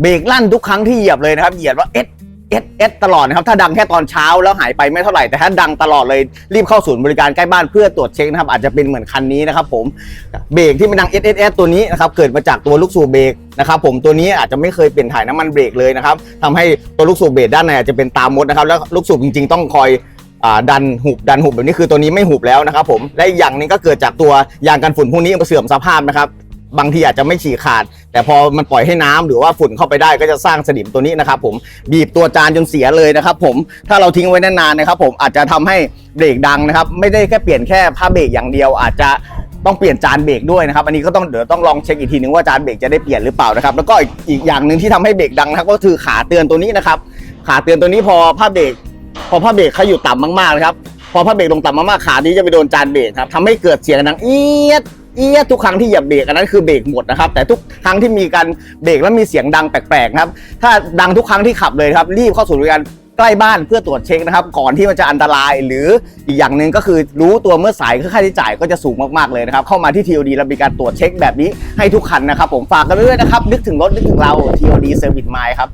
เบรกลั่นทุกครั้งที่เหยียบเลยนะครับ เหยียบว่าเอสเอสเอสตลอดนะครับ ถ้าดังแค่ตอนเช้าแล้วหายไปไม่เท่าไหร่ แต่ถ้าดังตลอดเลยรีบเข้าศูนย์บริการใกล้บ้านเพื่อตรวจเช็คนะครับ อาจจะเป็นเหมือนคันนี้นะครับผม เบรกที่มันดัง S S S ตัวนี้นะครับ เกิดมาจากตัวลูกสูบเบรกนะครับผมตัวนี้อาจจะไม่เคยเปลี่ยนถ่ายน้ำมันเบรกเลยนะครับทำให้ตัวลูกสูบเบรกด้านในอาจจะเป็นตามมดนะครับ แล้วลูกสูบจริงๆ ต้องคอยดันหุบดันหุบแบบนี้คือตัวนี้ไม่หุบแล้วนะครับผม และอย่างนึงก็เกิดจากตัวยางกันฝุ่นพวกนี้มันเสื่อมสภาพนะครับ บางทีอาจจะไม่ฉีกขาด แต่พอมันปล่อยให้น้ำหรือว่าฝุ่นเข้าไปได้ก็จะสร้างสนิมตัวนี้นะครับผมบีบตัวจานจนเสียเลยนะครับผมถ้าเราทิ้งไว้นานๆนะครับผมอาจจะทำให้เบรกดังนะครับไม่ได้แค่เปลี่ยนแค่ผ้าเบรกอย่างเดียว อาจจะต้องเปลี่ยนจานเบรกด้วยนะครับอันนี้ก็ต้องเดี๋ยวต้องลองเช็คอีกทีนึงว่าจานเบรกจะได้เปลี่ยนหรือเปล่านะครับแล้วก็อีกอย่างหนึ่งที่ทำให้เบรกดังนะครับก็คือขาเตือนตัวนี้นะครับขาเตือนตัวนี้พอผ้าเบรกพอผ้าเบรกเขาอยู่ต่ำมากๆนะครับพอผ้าเบรกลงต่ำมากๆขานี้จะไปโดนจานเบรกครับทำให้เกิดเสียงดังเอียด เอียทุกครั้งที่เหยียบเบรกอันนั้นคือเบรกหมดนะครับแต่ทุกครั้งที่มีการเบรกแล้วมีเสียงดังแปลกๆครับถ้าดังทุกครั้งที่ขับเลยครับรีบเข้าสู่บริการใกล้บ้านเพื่อตรวจเช็คนะครับก่อนที่มันจะอันตรายหรืออีกอย่างหนึ่งก็คือรู้ตัวเมื่อสายค่าใช้จ่ายก็จะสูงมากๆเลยนะครับเข้ามาที่ TOD เรามีการตรวจเช็คแบบนี้ให้ทุกคันนะครับผมฝากกันไว้ด้วยนะครับนึกถึงรถนึกถึงเรา TOD Service Mind ครับ